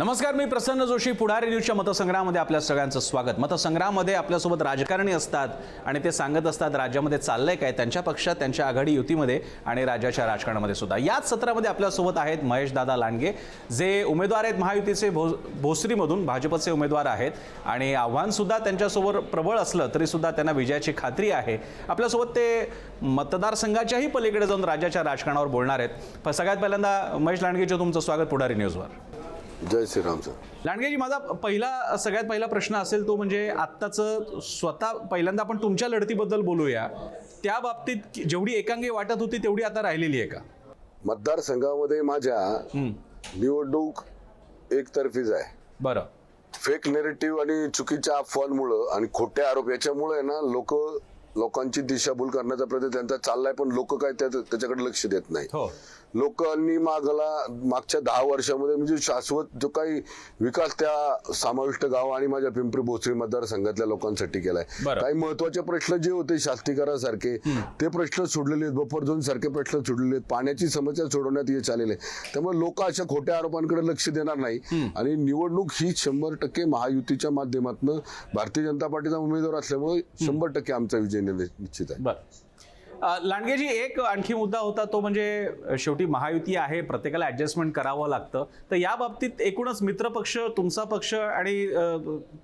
नमस्कार मी प्रसन्न जोशी पुढारी न्यूजच्या मतसंग्रहामध्ये आपल्या सगळ्यांचं स्वागत. मतसंग्रहामध्ये आपल्यासोबत राजकारणी असतात आणि ते सांगत असतात राज्यामध्ये चाललंय काय त्यांच्या पक्षात त्यांच्या आघाडी युतीमध्ये आणि राज्याच्या राजकारणामध्ये सुद्धा. याच सत्रामध्ये आपल्यासोबत आहेत महेश दादा लांडगे जे उमेदवार आहेत महायुतीचे भो भोसरीमधून भाजपचे उमेदवार आहेत. आणि आव्हानसुद्धा त्यांच्यासोबत प्रबळ असलं तरीसुद्धा त्यांना विजयाची खात्री आहे. आपल्यासोबत ते मतदारसंघाच्याही पलीकडे जाऊन राज्याच्या राजकारणावर बोलणार आहेत. पण सगळ्यात पहिल्यांदा महेश लांडगेचं तुमचं स्वागत पुढारी न्यूजवर. जय श्रीराम सर. लांडगेजी माझा पहिला सगळ्यात पहिला प्रश्न असेल तो म्हणजे आत्ताचं स्वतः पहिल्यांदा आपण तुमच्या लढतीबद्दल बोलूया. त्या बाबतीत जेवढी एकांगी वाटत होती तेवढी आता राहिलेली आहे का? मतदारसंघामध्ये माझ्या निवडणूक एकतर्फीच आहे. बरं. फेक नेरेटिव्ह आणि चुकीच्या अफवांमुळं आणि खोटे आरोप याच्यामुळे ना लोक लोकांची दिशाभूल करण्याचा प्रयत्न त्यांचा चाललाय पण लोक काय त्या- त्याच्याकडे लक्ष देत नाही. हो. लोकांनी मागला मागच्या दहा वर्षामध्ये म्हणजे शाश्वत जो काही विकास त्या समाविष्ट गाव आणि माझ्या पिंपरी भोसरी मतदारसंघातल्या लोकांसाठी केलाय. काही महत्त्वाचे प्रश्न जे होते शास्त्रीकरासारखे ते प्रश्न सोडलेले आहेत. बफर झोन सारखे प्रश्न सोडलेले आहेत. पाण्याची समस्या सोडवण्यात यश आलेले त्यामुळे लोक अशा खोट्या आरोपांकडे लक्ष देणार नाही. आणि निवडणूक ही शंभर टक्के महायुतीच्या माध्यमातून भारतीय जनता पार्टीचा उमेदवार असल्यामुळे शंभर टक्के आमचा विजय निश्चित आहे. लांडगेजी एक आणखी मुद्दा होता तो म्हणजे शेवटी महायुती आहे प्रत्येकाला ऍडजस्टमेंट करावं लागतं. तर या बाबतीत एकूणच मित्रपक्ष तुमचा पक्ष आणि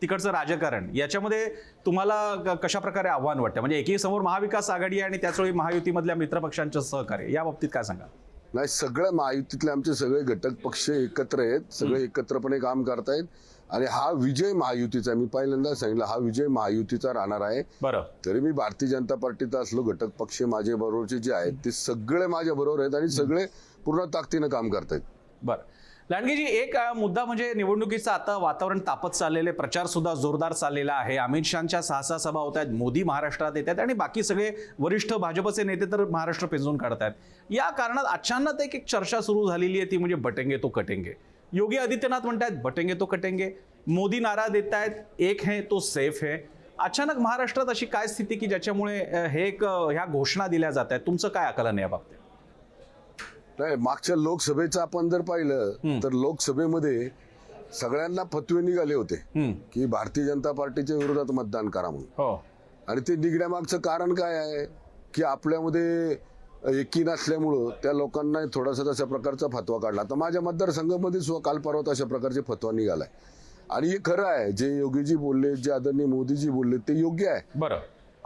तिकडचं राजकारण याच्यामध्ये तुम्हाला कशा प्रकारे आव्हान वाटतं? म्हणजे एकी समोर महाविकास आघाडी आहे आणि त्याचवेळी महायुतीमधल्या मित्रपक्षांचं सहकार्य या बाबतीत काय सांगा नाही सगळ्या महायुतीतले आमचे सगळे घटक पक्ष एकत्र आहेत. सगळे एकत्रपणे काम करतायत. आणि हा विजय महायुतीचा. मी पहिल्यांदा सांगितलं हा विजय महायुतीचा राहणार आहे. बरं. तरी मी भारतीय जनता पार्टीचा असलो घटक पक्ष माझे बरोबरचे जे आहेत ते सगळे माझ्या बरोबर आहेत आणि सगळे पूर्ण ताकदीनं काम करतायत बरं. लांडगेजी एक मुद्दा म्हणजे निवडणुकीचं आता वातावरण तापत चाललेले प्रचार सुद्धा जोरदार चाललेला आहे. अमित शहाच्या सहा सहा सभा होत आहेत मोदी महाराष्ट्रात येत आहेत आणि बाकी सगळे वरिष्ठ भाजपचे नेते तर महाराष्ट्र पिंजून काढतायत या कारणात अचानक एक एक चर्चा सुरू झालेली आहे ती म्हणजे बटेंगे तो कटेंगे. योगी आदित्यनाथ म्हणतायत बटेंगे तो कटेंगे. मोदी नारा देत आहेत एक है तो सेफ है. अचानक महाराष्ट्रात अशी काय स्थिती की ज्याच्यामुळे हे एक ह्या घोषणा दिल्या जात आहेत तुमचं काय आकलन या बाबतीत? नाही मागच्या लोकसभेचं आपण जर पाहिलं तर लोकसभेमध्ये सगळ्यांना फतवे निघाले होते. की भारतीय जनता पार्टीच्या विरोधात मतदान करा म्हणून. हो. आणि ते निघण्यामागचं कारण काय आहे? की आपल्यामध्ये एकी नसल्यामुळं त्या लोकांना थोडासा तशा प्रकारचा फतवा काढला. तर माझ्या मतदारसंघामध्ये सुद्धा काल परवा तशा प्रकारचे फतवा निघालाय. आणि हे खरं आहे जे योगीजी बोलले जे आदरणीय मोदीजी बोलले ते योग्य आहे. बरं.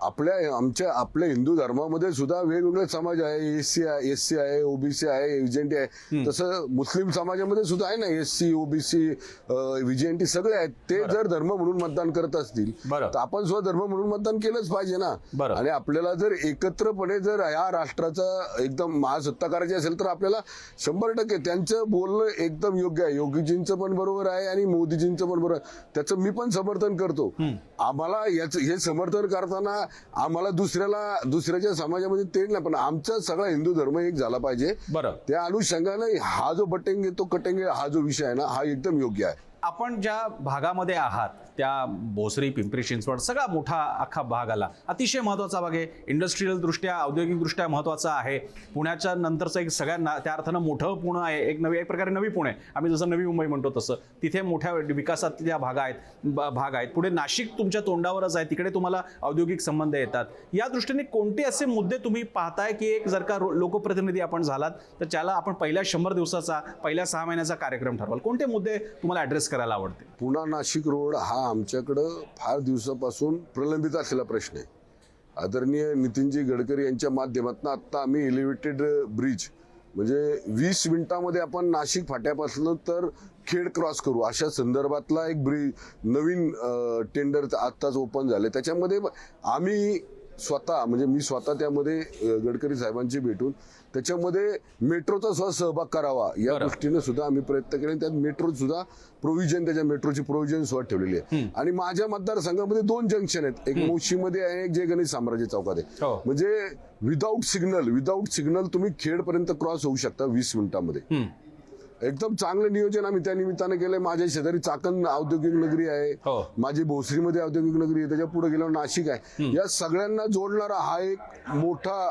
आपल्या आमच्या आपल्या हिंदू धर्मामध्ये सुद्धा वेगवेगळे समाज आहे. एस सी आहे एस सी आहे ओबीसी आहे विजेंटी आहे. तसं मुस्लिम समाजामध्ये सुद्धा आहे ना एस सी ओबीसी विजेंटी सगळे आहेत. ते जर धर्म म्हणून मतदान करत असतील. तर आपण सुद्धा धर्म म्हणून मतदान केलंच पाहिजे ना. आणि आपल्याला जर एकत्रपणे जर या राष्ट्राचा एकदम महासत्ता करायची असेल तर आपल्याला शंभर टक्के त्यांचं बोलणं एकदम योग्य आहे. योगीजींचं पण बरोबर आहे आणि मोदीजींचं पण बरोबर आहे. त्याचं मी पण समर्थन करतो. आम्हाला याच हे समर्थन करताना आम्हाला दुसऱ्याला दुसऱ्याच्या समाजामध्ये ते नाही पण आमचा सगळा हिंदू धर्म एक झाला पाहिजे. बरं. त्या अनुषंगाने हा जो बटेंगे तो कटेंगे हा जो विषय आहे ना हा एकदम योग्य आहे. आपण ज्या भागामध्ये आहात त्या भोसरी पिंपरी चिंचवड सगळा मोठा अख्खा भाग आला. अतिशय महत्त्वाचा भाग आहे. इंडस्ट्रीयलदृष्ट्या औद्योगिकदृष्ट्या महत्त्वाचा आहे. पुण्याच्या नंतरचं एक सगळ्यांना त्या अर्थानं मोठं पुणे आहे. एक नवी एक प्रकारे नवी पुणे. आम्ही जसं नवी मुंबई म्हणतो तसं. तिथे मोठ्या विकासातल्या भाग आहेत ब- भाग आहेत. पुढे नाशिक तुमच्या तोंडावरच आहे. तिकडे तुम्हाला औद्योगिक संबंध येतात. या दृष्टीने कोणते असे मुद्दे तुम्ही पाहताय की एक जर का रो- लोकप्रतिनिधी आपण झालात तर त्याला आपण पहिल्या शंभर दिवसाचा पहिल्या सहा महिन्याचा कार्यक्रम ठरवाल. कोणते मुद्दे तुम्हाला ॲड्रेस करायला आवडते पुणा नाशिक रोड हा आमच्याकडं फार दिवसापासून प्रलंबित असलेला प्रश्न आहे. आदरणीय नितीनजी गडकरी यांच्या माध्यमातून आत्ता आम्ही एलिव्हेटेड ब्रिज म्हणजे वीस मिनिटामध्ये आपण नाशिक फाट्यापासून तर खेड क्रॉस करू. अशा संदर्भातला एक ब्रिज नवीन टेंडर आत्ताच ओपन झाले. त्याच्यामध्ये आम्ही स्वतः म्हणजे मी स्वतः त्यामध्ये गडकरी साहेबांची भेटून त्याच्यामध्ये मेट्रोचा सुद्धा सहभाग करावा या. दृष्टीने सुद्धा आम्ही प्रयत्न केले त्यात मेट्रो सुद्धा प्रोव्हिजन त्याच्या मेट्रोची प्रोव्हिजन सुद्धा ठेवलेली आहे आणि माझ्या मतदारसंघामध्ये दोन जंक्शन आहेत एक मोशीमध्ये आहे एक जय गणेश साम्राज्य चौकात आहे हो. म्हणजे विदाऊट सिग्नल विदाऊट सिग्नल तुम्ही खेडपर्यंत क्रॉस होऊ शकता वीस मिनिटामध्ये. एकदम चांगलं नियोजन आम्ही त्या निमित्तानं केलंय. माझ्या शेजारी चाकण औद्योगिक नगरी आहे. हो. माझी भोसरीमध्ये औद्योगिक नगरी आहे. त्याच्या पुढे गेल्यावर नाशिक आहे. या सगळ्यांना जोडणारा हा एक मोठा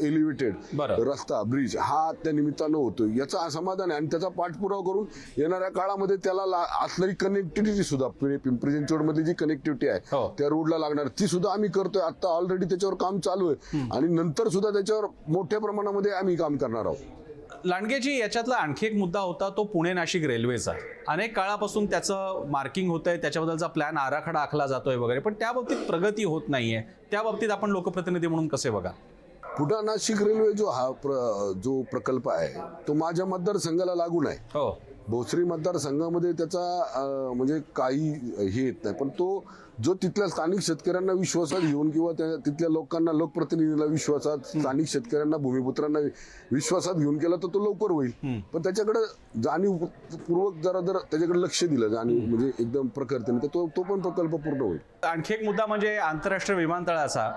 एलिव्हेटेड बरं. रस्ता ब्रिज हा त्या निमित्तानं होतो याचा समाधान आहे. आणि त्याचा पाठपुरावा करून येणाऱ्या काळामध्ये त्याला ला- असणारी कनेक्टिव्हिटी सुद्धा पिंपरी चिंचवड मधली जी कनेक्टिव्हिटी आहे हो. त्या रोडला लागणार. ती सुद्धा आम्ही करतोय. आता ऑलरेडी त्याच्यावर काम चालू आहे. आणि नंतर सुद्धा त्याच्यावर मोठ्या प्रमाणामध्ये आम्ही काम करणार आहोत. लांडगेजी याच्यातला आणखी एक मुद्दा होता तो पुणे नाशिक रेल्वेचा. अनेक काळापासून त्याचं मार्किंग होतंय त्याच्याबद्दलचा प्लॅन आराखडा आखला जातोय वगैरे पण त्या बाबतीत प्रगती होत नाहीये. त्या बाबतीत आपण लोकप्रतिनिधी म्हणून कसे बघा? पुढा नाशिक रेल्वे जो हा प्र, जो प्रकल्प आहे तो माझ्या मतदारसंघाला लागून आहे हो. भोसरी मतदारसंघामध्ये त्याचा म्हणजे काही हे येत नाही पण तो जो तिथल्या स्थानिक शेतकऱ्यांना विश्वासात घेऊन किंवा त्या तिथल्या लोकांना लोकप्रतिनिधीला विश्वासात स्थानिक शेतकऱ्यांना भूमिपुत्रांना विश्वासात घेऊन केला तर तो लवकर होईल. पण त्याच्याकडे जाणीवपूर्वक जरा जर त्याच्याकडे लक्ष दिलं जाणीव म्हणजे एकदम प्रखरतेने तर तो तो पण प्रकल्प पूर्ण होईल. आणखी एक मुद्दा म्हणजे आंतरराष्ट्रीय विमानतळाचा.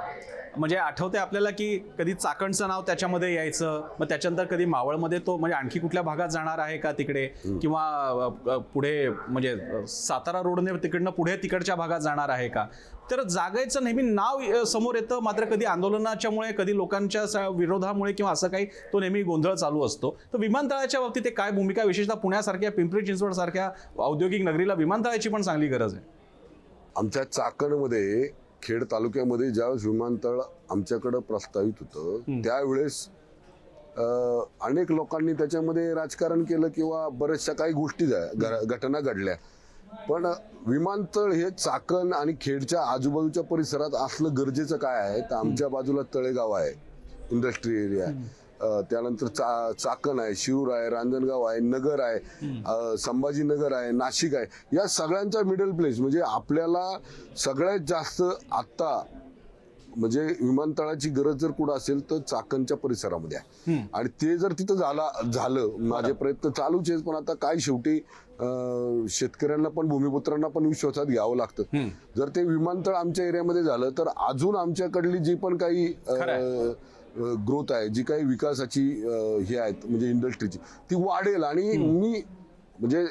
म्हणजे आठवते आपल्याला की कधी चाकणचं नाव त्याच्यामध्ये यायचं मग त्याच्यानंतर कधी मावळमध्ये तो म्हणजे आणखी कुठल्या भागात जाणार आहे का तिकडे? किंवा पुढे म्हणजे सातारा रोडने तिकडनं पुढे तिकडच्या भागात जाणार आहे का? तर जागेचं नेहमी नाव समोर येतं मात्र कधी आंदोलनाच्यामुळे कधी लोकांच्या विरोधामुळे किंवा असं काही तो नेहमी गोंधळ चालू असतो. तर विमानतळाच्या बाबतीत ते काय भूमिका विशेषतः पुण्यासारख्या पिंपरी चिंचवड सारख्या औद्योगिक नगरीला विमानतळाची पण चांगली गरज आहे. आमच्या चाकणमध्ये खेड तालुक्यामध्ये ज्यावेळेस विमानतळ आमच्याकडं प्रस्तावित होतं त्यावेळेस अनेक लोकांनी त्याच्यामध्ये राजकारण केलं किंवा बऱ्याचशा काही गोष्टी घटना घडल्या. पण विमानतळ हे चाकण आणि खेडच्या आजूबाजूच्या परिसरात असलं गरजेचं काय आहे? तर आमच्या बाजूला तळेगाव आहे इंडस्ट्री एरिया आहे. त्यानंतर चा चाकण आहे शिरूर आहे रांजणगाव आहे नगर आहे संभाजीनगर आहे नाशिक आहे. या सगळ्यांचा मिडल प्लेस म्हणजे आपल्याला सगळ्यात जास्त आत्ता म्हणजे विमानतळाची गरज जर कुठं असेल तर चाकणच्या परिसरामध्ये आहे. आणि ते जर तिथं झाला झालं माझे प्रयत्न चालूच आहेत पण आता काय शेवटी शेतकऱ्यांना पण भूमिपुत्रांना पण विश्वासात घ्यावं लागतं. जर ते विमानतळ आमच्या एरियामध्ये झालं तर अजून आमच्याकडली जी पण काही. ग्रोथ आहे जी काही विकासाची हे आहेत म्हणजे इंडस्ट्रीची ती वाढेल. आणि मी म्हणजे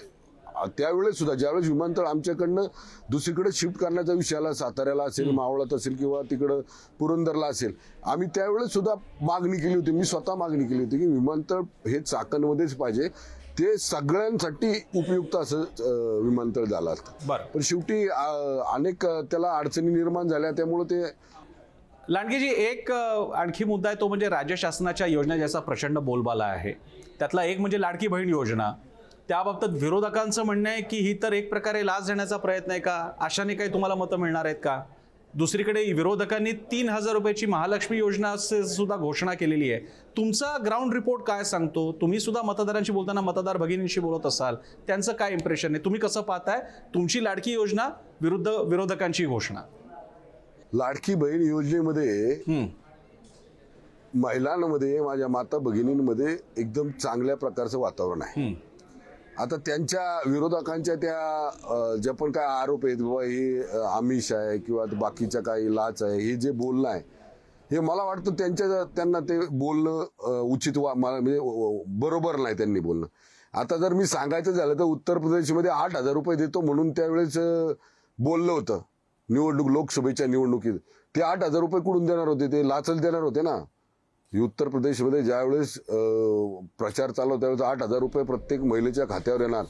त्यावेळेस सुद्धा ज्यावेळेस विमानतळ आमच्याकडनं दुसरीकडे शिफ्ट करण्याचा विषय आला साताऱ्याला असेल मावळात असेल किंवा तिकडं पुरंदरला असेल आम्ही त्यावेळेस सुद्धा मागणी केली होती मी स्वतः मागणी केली होती की विमानतळ हे चाकणमध्येच पाहिजे. ते सगळ्यांसाठी उपयुक्त असं विमानतळ झालं असतं. बरं. पण शेवटी अनेक त्याला अडचणी निर्माण झाल्या त्यामुळे ते लांडगेजी एक आणखी मुद्दा आहे तो म्हणजे राज्य शासनाच्या योजना ज्याचा प्रचंड बोलबाला आहे. त्यातला एक म्हणजे लाडकी बहीण योजना. त्याबाबतीत विरोधकांचं म्हणणं आहे की ही तर एक प्रकारे लाच देण्याचा प्रयत्न आहे का? अशाने काही तुम्हाला मतं मिळणार आहेत का? दुसरीकडे विरोधकांनी तीन हजार रुपयाची महालक्ष्मी योजना असे सुद्धा घोषणा केलेली आहे. तुमचा ग्राउंड रिपोर्ट काय सांगतो? तुम्ही सुद्धा मतदारांशी बोलताना मतदार भगिनींशी बोलत असाल त्यांचं काय इम्प्रेशन आहे? तुम्ही कसं पाहताय? तुमची लाडकी योजना विरुद्ध विरोधकांची घोषणा. लाडकी बहीण योजनेमध्ये. महिलांमध्ये माझ्या माता भगिनींमध्ये एकदम चांगल्या प्रकारचं वातावरण आहे. आता त्यांच्या विरोधकांच्या त्या ज्या पण काय आरोप आहेत बाबा हे आमिष आहे किंवा बाकीच्या काही लाच आहे हे जे बोलणं आहे हे मला वाटतं त्यांच्या त्यांना ते बोलणं उचित वा मला म्हणजे बरोबर नाही त्यांनी बोलणं. आता जर मी सांगायचं झालं तर उत्तर प्रदेशमध्ये आठ हजार रुपये देतो म्हणून त्यावेळेस बोललं होतं. निवडणूक लोकसभेच्या निवडणुकीत. ते आठ हजार रुपये कुठून देणार होते? ते लाचच देणार होते ना. उत्तर प्रदेशमध्ये ज्यावेळेस प्रचार चालला होता त्यावेळेस आठ हजार रुपये प्रत्येक महिलेच्या खात्यावर येणार.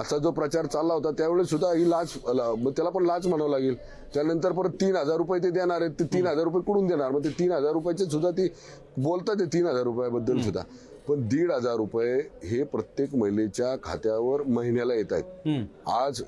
असा जो प्रचार चालला होता त्यावेळेस सुद्धा ही लाच त्याला पण लाच म्हणावं लागेल. त्यानंतर परत तीन हजार रुपये ते देणार आहेत ते तीन हजार रुपये कुठून देणार? मग ते तीन हजार रुपयाचे सुद्धा ती बोलतात ते तीन हजार रुपयाबद्दल सुद्धा. पण दीड हजार रुपये हे प्रत्येक महिलेच्या खात्यावर महिन्याला येत आहेत. आज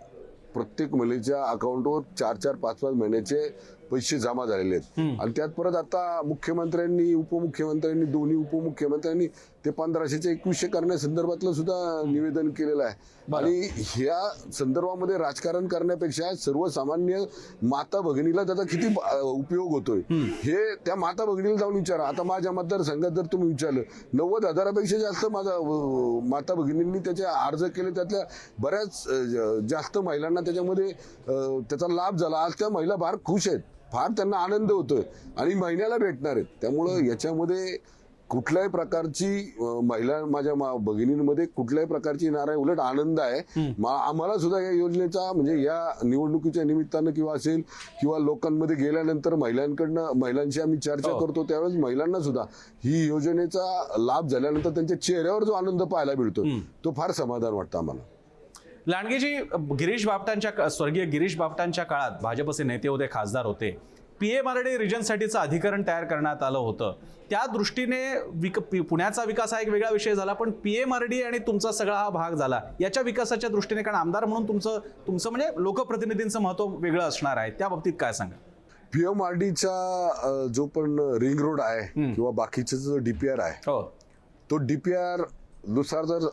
प्रत्येक महिलेच्या अकाउंटवर चार चार पाच पाच महिन्याचे पैसे जमा झालेले आहेत. आणि त्यात परत आता मुख्यमंत्र्यांनी उपमुख्यमंत्र्यांनी दोन्ही उपमुख्यमंत्र्यांनी ते पंधराशेचे एकवीसशे करण्यासंदर्भातलं सुद्धा निवेदन केलेलं आहे. आणि ह्या संदर्भामध्ये राजकारण करण्यापेक्षा सर्वसामान्य माता भगिनीला त्याचा किती उपयोग होतोय? हे त्या माता भगिनीला जाऊन विचारा. आता माझ्या मतदारसंघात जर तुम्ही विचारलं नव्वद हजारापेक्षा जास्त माझा माता भगिनींनी त्याचे अर्ज केले त्यातल्या बऱ्याच जास्त महिलांना त्याच्यामध्ये त्याचा लाभ झाला. आज त्या महिला फार खुश आहेत. फार त्यांना आनंद होतोय. आणि महिन्याला भेटणार आहेत. त्यामुळं याच्यामध्ये कुठल्याही प्रकारची महिला माझ्या भगिनींमध्ये कुठल्याही प्रकारची नाराय उलट आनंद आहे. आम्हाला सुद्धा या योजनेचा म्हणजे या निवडणुकीच्या निमित्तानं किंवा असेल किंवा लोकांमध्ये गेल्यानंतर महिलांकडनं महिलांशी आम्ही चर्चा हो. करतो त्यावेळेस महिलांना सुद्धा ही योजनेचा लाभ झाल्यानंतर त्यांच्या चेहऱ्यावर जो आनंद पाहायला मिळतो तो फार समाधान वाटतं आम्हाला. लांडगेजी गिरीश बापटांच्या स्वर्गीय गिरीश बापटांच्या काळात भाजपचे नेते होते खासदार होते. पी एम आर डी रिजनसाठीचं अधिकरण तयार करण्यात आलं होतं. त्या दृष्टीने विक पि- पुण्याचा विकास हा एक वेगळा विषय झाला पण पी एम आर डी आणि तुमचा सगळा हा भाग झाला. याच्या विकासाच्या दृष्टीने कारण आमदार म्हणून तुमचं तुमचं म्हणजे लोकप्रतिनिधींचं महत्त्व वेगळं असणार आहे. त्या बाबतीत काय सांगा? पीएमआरडीचा जो पण रिंग रोड आहे किंवा बाकीचे जो डीपीआर आहे हो. तो डीपीआरनुसार जर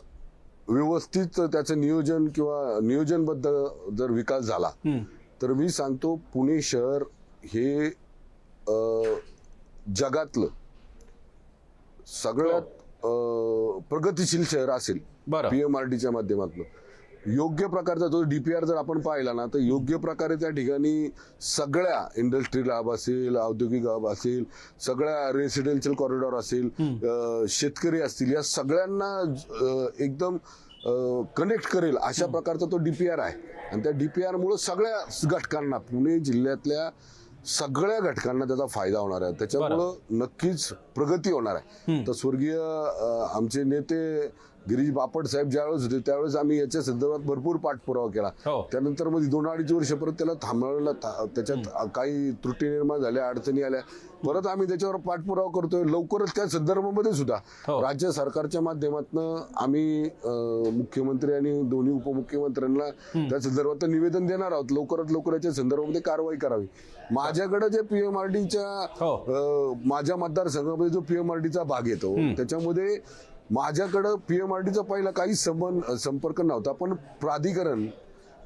व्यवस्थित त्याचं नियोजन किंवा नियोजनबद्ध जर विकास झाला. तर मी सांगतो पुणे शहर हे जगातलं सगळ्यात अ, प्रगतिशील शहर असेल पीएमआरडीच्या माध्यमातून. योग्य प्रकारचा जो डीपीआर जर आपण पाहिला ना तर योग्य प्रकारे त्या ठिकाणी सगळ्या इंडस्ट्रियल हब असेल औद्योगिक हब असेल सगळ्या रेसिडेन्शियल कॉरिडॉर असेल शेतकरी असतील या सगळ्यांना एकदम कनेक्ट करेल अशा प्रकारचा तो डीपीआर आहे. आणि त्या डीपीआर मुळे सगळ्या घटकांना पुणे जिल्ह्यातल्या सगळ्या घटकांना त्याचा फायदा होणार आहे. त्याच्यामुळं नक्कीच प्रगती होणार आहे. तर स्वर्गीय आमचे नेते गिरीश बापट साहेब ज्यावेळेस होते त्यावेळेस आम्ही याच्या संदर्भात भरपूर पाठपुरावा केला. हो. त्यानंतरमध्ये दोन अडीच वर्ष परत त्याला थांबवलं त्याच्यात काही त्रुटी निर्माण झाल्या अडचणी आल्या. परत आम्ही त्याच्यावर पाठपुरावा करतोय लवकरच त्या संदर्भामध्ये सुद्धा. हो. राज्य सरकारच्या माध्यमातून आम्ही मुख्यमंत्री आणि दोन्ही उपमुख्यमंत्र्यांना त्या संदर्भात निवेदन देणार आहोत. लवकरात लवकर याच्या संदर्भामध्ये कारवाई करावी. माझ्याकडे जे पीएमआरडीच्या हो. माझ्या मतदारसंघामध्ये जो पीएमआरडीचा भाग येतो त्याच्यामध्ये माझ्याकडं पीएमआरडीचा पहिला काही संबंध संपर्क नव्हता पण प्राधिकरण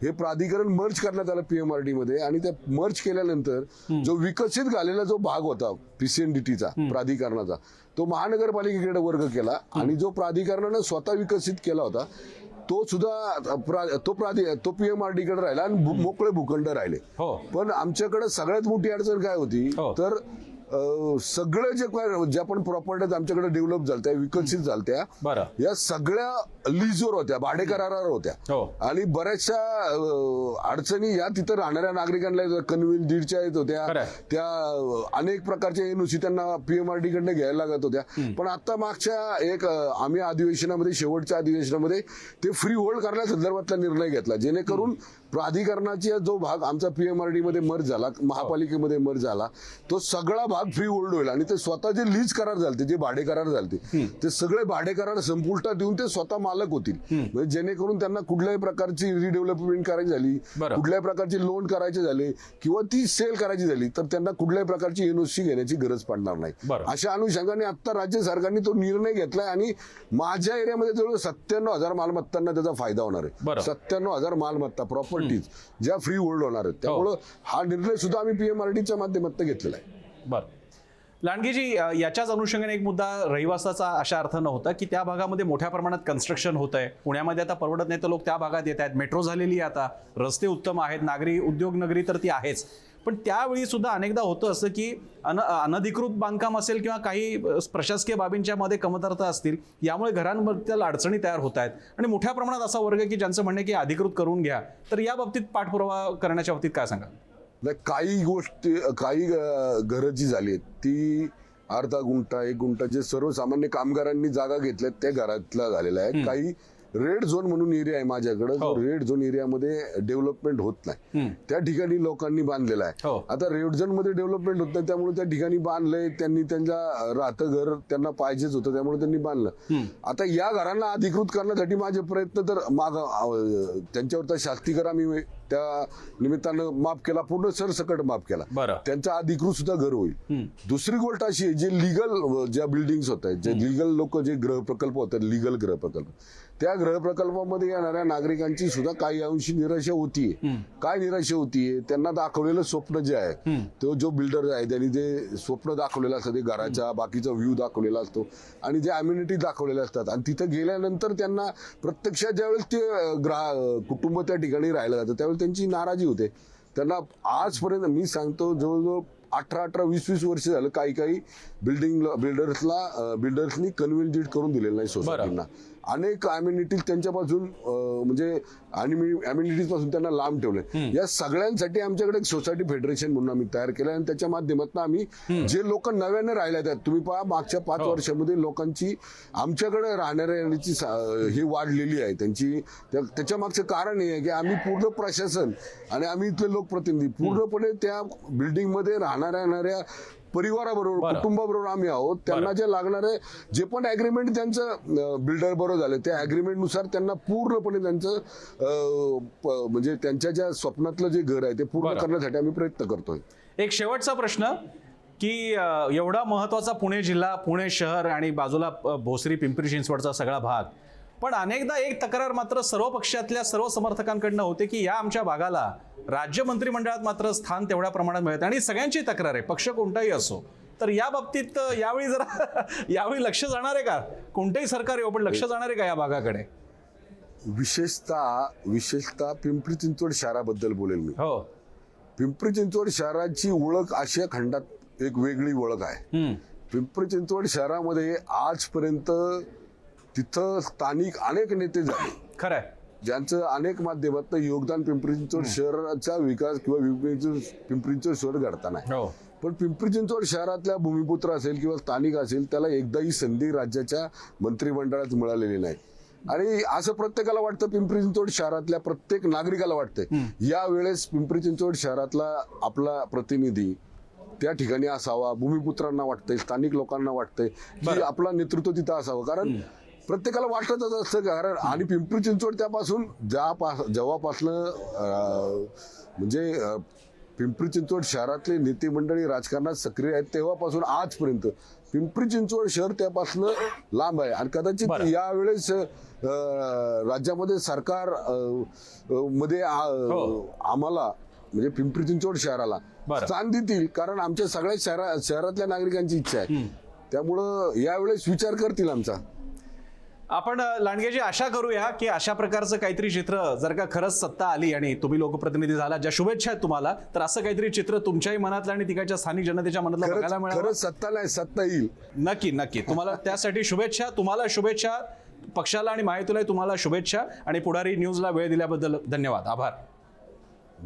हे प्राधिकरण मर्ज करण्यात आलं पीएमआरडी मध्ये आणि त्या मर्ज केल्यानंतर जो विकसित झालेला जो भाग होता पीसीएनडीटीचा प्राधिकरणाचा तो महानगरपालिकेकडे वर्ग केला आणि जो प्राधिकरणानं स्वतः विकसित केला होता तो सुद्धा प्रा- तो प्राधि तो पीएमआरडी कडे राहिला आणि मोकळे भूखंड राहिले. हो. पण आमच्याकडे सगळ्यात मोठी अडचण काय होती हो. तर सगळं जे काय ज्या पण प्रॉपर्टीज आमच्याकडे डेव्हलप झालत्या विकसित झालत्या या सगळ्या लीजवर होत्या भाडे करारावर होत्या. हो. आणि बऱ्याचशा अडचणी या तिथं राहणाऱ्या नागरिकांना कन्व्हिन दीडच्या येत होत्या. त्या अनेक प्रकारच्या एनओसी त्यांना पीएमआरडी कडनं घ्यायला लागत होत्या. पण आता मागच्या एक आम्ही अधिवेशनामध्ये शेवटच्या अधिवेशनामध्ये ते फ्री होल्ड करण्यासंदर्भातला निर्णय घेतला. जेणेकरून प्राधिकरणाची जो भाग आमचा पीएमआरडी मध्ये मर्ज झाला महापालिकेमध्ये मर्ज झाला तो सगळा भाग फ्री होल्ड होईल आणि ते स्वतः जे लीज करार झालते जे भाडे करार झालते ते सगळे भाडे करार संपुष्टात देऊन ते स्वतः मालक होतील. म्हणजे जेणेकरून त्यांना कुठल्याही प्रकारची रिडेव्हलपमेंट करायची झाली. कुठल्याही प्रकारची लोन करायचे झाले किंवा ती सेल करायची झाली तर त्यांना कुठल्याही प्रकारची एनओसी घेण्याची गरज पडणार नाही. अशा अनुषंगाने आता राज्य सरकारने तो निर्णय घेतलाय आणि माझ्या एरियामध्ये जवळ सत्त्याण्णव हजार मालमत्तांना त्याचा फायदा होणार. आहे. सत्त्याण्णव हजार मालमत्ता प्रॉपर्टीज ज्या फ्री होल्ड होणार आहेत. त्यामुळं हा निर्णय सुद्धा आम्ही पीएमआरडीच्या माध्यमातून घेतलेला आहे. बरं. लांडगेजी याच्याच अनुषंगाने एक मुद्दा रहिवासाचा अशा अर्थ नव्हता की त्या भागामध्ये मोठ्या प्रमाणात कन्स्ट्रक्शन होत आहे पुण्यामध्ये आता परवडत नाही तर लोक त्या भागात येत आहेत. मेट्रो झालेली आहे आता. रस्ते उत्तम आहेत. नागरी उद्योग नगरी तर ती आहेच. पण त्यावेळी सुद्धा अनेकदा होतं असं की अन अनधिकृत बांधकाम असेल किंवा काही प्रशासकीय बाबींच्या मध्ये कमतरता असतील यामुळे घरांबद्दल अडचणी तयार होत आहेत. आणि मोठ्या प्रमाणात असा वर्ग की ज्यांचं म्हणणं की अधिकृत करून घ्या. तर या बाबतीत पाठपुरावा करण्याच्या बाबतीत काय सांगा नाही काही गोष्टी काही घरं जी झाली आहेत ती अर्धा गुंठा एक गुंठा जे सर्वसामान्य कामगारांनी जागा घेतल्यात त्या घरातला झालेला आहे. काही रेड झोन म्हणून एरिया आहे माझ्याकडे. जो रेड झोन एरियामध्ये डेव्हलपमेंट होत नाही. त्या ठिकाणी लोकांनी बांधलेला आहे. हो. आता रेड झोनमध्ये डेव्हलपमेंट होत नाही त्यामुळे त्या ठिकाणी बांधलंय त्यांनी त्यांच्या राहतं घर त्यांना पाहिजेच होतं त्यामुळे त्यांनी बांधलं. आता या घरांना अधिकृत करण्यासाठी माझे प्रयत्न तर माग अं, त्यांच्यावरचा शास्तीकर आम्ही त्या निमित्तानं माफ केला पूर्ण सरसकट माफ केला. त्यांचं अधिकृत सुद्धा घर होईल. दुसरी गोष्ट अशी आहे जे लिगल ज्या बिल्डिंग्स होत आहेत जे लिगल लोक जे गृह प्रकल्प होतात लिगल गृह प्रकल्प त्या गृह प्रकल्पामध्ये येणाऱ्या नागरिकांची सुद्धा काही अंशी निराशा होतीये. काय निराशा होतीये? त्यांना दाखवलेलं स्वप्न जे आहे तो जो बिल्डर आहे त्यांनी जे स्वप्न दाखवलेलं असतं ते घराच्या बाकीचा व्ह्यू दाखवलेला असतो आणि जे अम्युनिटी दाखवलेल्या असतात. आणि तिथं गेल्यानंतर त्यांना प्रत्यक्षात ज्यावेळेस ते ग्राह कुटुंब त्या ठिकाणी राहिलं जातं त्यावेळेस त्यांची नाराजी होते. त्यांना आजपर्यंत मी सांगतो जवळजवळ अठरा अठरा वीस वीस वर्ष झालं काही काही बिल्डिंग बिल्डर्सला बिल्डर्सनी कन्व्हिन्स करून दिलेलं नाही सोसायटींना. अनेक अम्युनिटीज त्यांच्यापासून म्हणजे अम्युनिटीजपासून त्यांना लांब ठेवले या सगळ्यांसाठी आमच्याकडे एक सोसायटी फेडरेशन म्हणून आम्ही तयार केलं आणि त्याच्या माध्यमातून आम्ही जे लोक नव्याने राहिले आहेत तुम्ही पहा मागच्या पाच वर्षामध्ये लोकांची आमच्याकडे राहणाऱ्यांची ही वाढलेली आहे. त्यांची त्या- त्याच्या मागचं कारण हे आहे की आम्ही पूर्ण प्रशासन आणि आम्ही इथले लोकप्रतिनिधी पूर्णपणे त्या बिल्डिंगमध्ये राहणाऱ्या परिवाराबरोबर बरं. कुटुंबाबरोबर आम्ही आहोत त्यांना जे लागणारे जे पण अग्रीमेंट त्यांचं बिल्डर बरोबर झालं त्या अग्रीमेंटनुसार त्यांना पूर्णपणे त्यांचं अं, प- म्हणजे त्यांच्या ज्या स्वप्नातलं जे घर आहे ते पूर्ण बरं. करण्यासाठी आम्ही प्रयत्न करतोय एक शेवटचा प्रश्न की अ, एवढा महत्त्वाचा पुणे जिल्हा पुणे शहर आणि बाजूला अ, भोसरी पिंपरी चिंचवडचा सगळा भाग पण अनेकदा एक तक्रार मात्र सर्व पक्षातल्या सर्व समर्थकांकडनं होते की या आमच्या भागाला राज्य मंत्रिमंडळात मात्र स्थान तेवढ्या प्रमाणात मिळत आणि सगळ्यांची तक्रार आहे पक्ष कोणताही असो. तर या बाबतीत यावेळी जरा यावेळी लक्ष जाणार आहे का? कोणतेही सरकार येऊ पण लक्ष जाणार आहे का या भागाकडे? विशेषतः विशेषतः पिंपरी चिंचवड शहराबद्दल बोलेल मी. हो. पिंपरी चिंचवड शहराची ओळख आशिया खंडात एक वेगळी ओळख आहे. पिंपरी चिंचवड शहरामध्ये आजपर्यंत तिथं स्थानिक अनेक नेते झाले. खरंय. ज्यांचं अनेक माध्यमातून योगदान पिंपरी चिंचवड शहराचा विकास किंवा पिंपरी चिंचवड- शहर घडताना आहे. हो. पण पिंपरी चिंचवड शहरातल्या भूमिपुत्र असेल किंवा स्थानिक असेल त्याला एकदाही संधी राज्याच्या मंत्रिमंडळात मिळालेली नाही. आणि असं प्रत्येकाला वाटतं पिंपरी चिंचवड शहरातल्या प्रत्येक नागरिकाला वाटतंय. यावेळेस पिंपरी चिंचवड शहरातला आपला प्रतिनिधी त्या ठिकाणी असावा भूमिपुत्रांना वाटतंय स्थानिक लोकांना वाटतंय की आपला नेतृत्व तिथं असावं. कारण प्रत्येकाला वाटतच असतं कारण आणि पिंपरी चिंचवड त्यापासून ज्या जेव्हापासनं अं, म्हणजे पिंपरी चिंचवड शहरातले नेते मंडळी राजकारणात सक्रिय आहेत तेव्हापासून आजपर्यंत पिंपरी चिंचवड शहर त्यापासून लांब आहे आणि कदाचित. यावेळेस राज्यामध्ये सरकारमध्ये हो. आम्हाला म्हणजे पिंपरी चिंचवड शहराला. स्थान देतील कारण आमच्या सगळ्या शहरा शहरातल्या नागरिकांची इच्छा आहे त्यामुळं यावेळेस विचार करतील आमचा आपण लांडगेजी आशा करूया की अशा प्रकारचं काहीतरी चित्र जर का खरंच सत्ता आली आणि तुम्ही लोकप्रतिनिधी झाला ज्या शुभेच्छा आहेत तुम्हाला तर असं काहीतरी चित्र तुमच्याही मनातलं आणि तिकडच्या स्थानिक जनतेच्या मनातलं बघायला मिळालं सत्ता नाही सत्ता येईल. नक्की नक्की. तुम्हाला त्यासाठी शुभेच्छा तुम्हाला शुभेच्छा पक्षाला आणि माहितीलाही तुम्हाला शुभेच्छा आणि पुढारी न्यूजला वेळ दिल्याबद्दल धन्यवाद. आभार.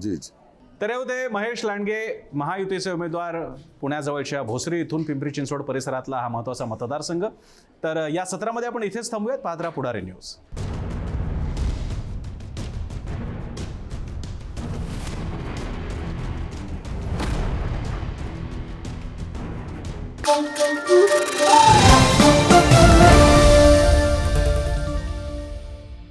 जी जी. तर हे होते महेश लांडगे महायुतीचे उमेदवार पुण्याजवळच्या भोसरी इथून पिंपरी चिंचवड परिसरातला हा महत्त्वाचा मतदारसंघ तर या सत्रामध्ये आपण इथेच थांबूयात पाहत पुढारी न्यूज